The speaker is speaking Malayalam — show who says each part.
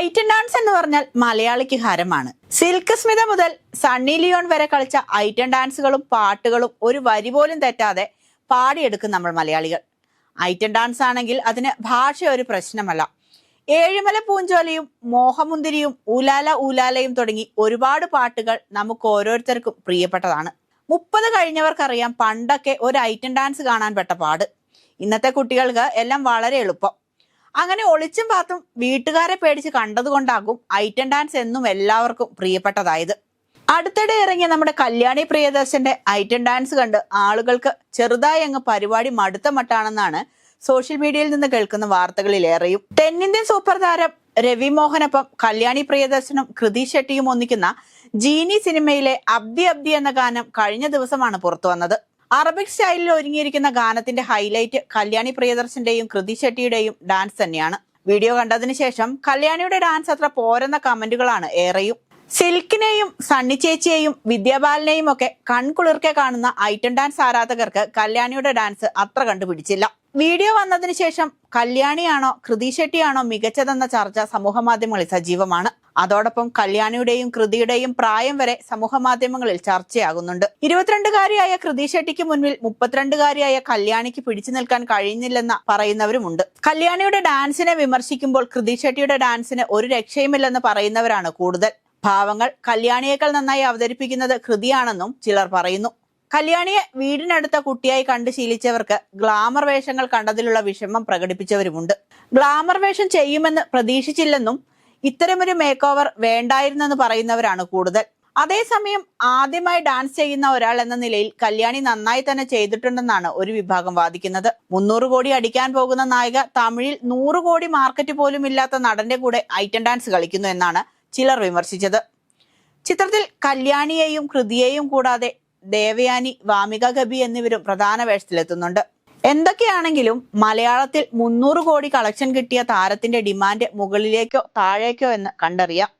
Speaker 1: ഐറ്റം ഡാൻസ് എന്ന് പറഞ്ഞാൽ മലയാളിക്ക് ഹരമാണ്. സിൽക്ക് സ്മിത മുതൽ സണ്ണി ലിയോൺ വരെ കളിച്ച ഐറ്റം ഡാൻസുകളും പാട്ടുകളും ഒരു വരി പോലും തെറ്റാതെ പാടിയെടുക്കും നമ്മൾ മലയാളികൾ. ഐറ്റം ഡാൻസ് ആണെങ്കിൽ അതിന് ഭാഷ ഒരു പ്രശ്നമല്ല. ഏഴുമല പൂഞ്ചോലയും മോഹമുന്തിരിയും ഉലാല ഉലാലയും തുടങ്ങി ഒരുപാട് പാട്ടുകൾ നമുക്ക് ഓരോരുത്തർക്കും പ്രിയപ്പെട്ടതാണ്. മുപ്പത് കഴിഞ്ഞവർക്കറിയാം പണ്ടൊക്കെ ഒരു ഐറ്റം ഡാൻസ് കാണാൻ പെട്ട പാട്. ഇന്നത്തെ കുട്ടികൾക്ക് എല്ലാം വളരെ എളുപ്പം. അങ്ങനെ ഒളിച്ചും പാത്തും വീട്ടുകാരെ പേടിച്ച് കണ്ടതുകൊണ്ടാകും ഐറ്റം ഡാൻസ് എന്നും എല്ലാവർക്കും പ്രിയപ്പെട്ടതായത്. അടുത്തിടെ ഇറങ്ങിയ നമ്മുടെ കല്യാണി പ്രിയദർശന്റെ ഐറ്റം ഡാൻസ് കണ്ട് ആളുകൾക്ക് ചെറുതായി അങ്ങ് പരിപാടി മടുത്ത മട്ടാണെന്നാണ് സോഷ്യൽ മീഡിയയിൽ നിന്ന് കേൾക്കുന്ന വാർത്തകളിലേറെയും. തെന്നിന്ത്യൻ സൂപ്പർ താരം രവി മോഹനൊപ്പം കല്യാണി പ്രിയദർശനും കൃതി ഷെട്ടിയും ഒന്നിക്കുന്ന ജീനി സിനിമയിലെ അബ്ദി അബ്ദി എന്ന ഗാനം കഴിഞ്ഞ ദിവസമാണ് പുറത്തു വന്നത്. അറബിക് സ്റ്റൈലിൽ ഒരുങ്ങിയിരിക്കുന്ന ഗാനത്തിന്റെ ഹൈലൈറ്റ് കല്യാണി പ്രിയദർശന്റെയും കൃതി ഷെട്ടിയുടെയും ഡാൻസ് തന്നെയാണ്. വീഡിയോ കണ്ടതിന് ശേഷം കല്യാണിയുടെ ഡാൻസ് അത്ര പോരെന്ന കമന്റുകളാണ് ഏറെയും. സിൽക്കിനെയും സണ്ണി ചേച്ചിയെയും വിദ്യാബാലനെയും ഒക്കെ കൺകുളിർക്കെ കാണുന്ന ഐറ്റം ഡാൻസ് ആരാധകർക്ക് കല്യാണിയുടെ ഡാൻസ് അത്ര കണ്ടുപിടിച്ചില്ല. വീഡിയോ വന്നതിന് ശേഷം കല്യാണിയാണോ കൃതി ഷെട്ടിയാണോ മികച്ചതെന്ന ചർച്ച സമൂഹ മാധ്യമങ്ങളിൽ സജീവമാണ്. അതോടൊപ്പം കല്യാണിയുടെയും കൃതിയുടെയും പ്രായം വരെ സമൂഹ മാധ്യമങ്ങളിൽ ചർച്ചയാകുന്നുണ്ട്. ഇരുപത്തിരണ്ടുകാരിയായ കൃതി ഷെട്ടിക്ക് മുൻപിൽ മുപ്പത്തിരണ്ടുകാരിയായ കല്യാണിക്ക് പിടിച്ചു നിൽക്കാൻ കഴിയുന്നില്ലെന്ന് പറയുന്നവരുമുണ്ട്. കല്യാണിയുടെ ഡാൻസിനെ വിമർശിക്കുമ്പോൾ കൃതി ഷെട്ടിയുടെ ഡാൻസിന് ഒരു രക്ഷയുമില്ലെന്ന് പറയുന്നവരാണ് കൂടുതൽ. ഭാവങ്ങൾ കല്യാണിയേക്കാൾ നന്നായി അവതരിപ്പിക്കുന്നത് കൃതിയാണെന്നും ചിലർ പറയുന്നു. കല്യാണിയെ വീടിനടുത്ത കുട്ടിയായി കണ്ട് ശീലിച്ചവർക്ക് ഗ്ലാമർ വേഷങ്ങൾ കണ്ടതിലുള്ള വിഷമം പ്രകടിപ്പിച്ചവരുമുണ്ട്. ഗ്ലാമർ വേഷം ചെയ്യുമെന്ന് പ്രതീക്ഷിച്ചില്ലെന്നും ഇത്തരമൊരു മേക്ക് ഓവർ വേണ്ടായിരുന്നെന്ന് പറയുന്നവരാണ് കൂടുതൽ. അതേസമയം ആദ്യമായി ഡാൻസ് ചെയ്യുന്ന ഒരാൾ എന്ന നിലയിൽ കല്യാണി നന്നായി തന്നെ ചെയ്തിട്ടുണ്ടെന്നാണ് ഒരു വിഭാഗം വാദിക്കുന്നത്. മുന്നൂറ് കോടി അടിക്കാൻ പോകുന്ന നായിക തമിഴിൽ നൂറ് കോടി മാർക്കറ്റ് പോലും ഇല്ലാത്ത നടന്റെ കൂടെ ഐറ്റം ഡാൻസ് കളിക്കുന്നു എന്നാണ് ചിലർ വിമർശിച്ചത്. ചിത്രത്തിൽ കല്യാണിയെയും കൃതിയെയും കൂടാതെ ദേവയാനി വാമിക ഗബി എന്നിവരും പ്രധാന വേഷത്തിലെത്തുന്നുണ്ട്. എന്തൊക്കെയാണെങ്കിലും മലയാളത്തിൽ മുന്നൂറ് കോടി കളക്ഷൻ കിട്ടിയ താരത്തിന്റെ ഡിമാൻഡ് മുകളിലേക്കോ താഴേക്കോ എന്ന് കണ്ടറിയാം.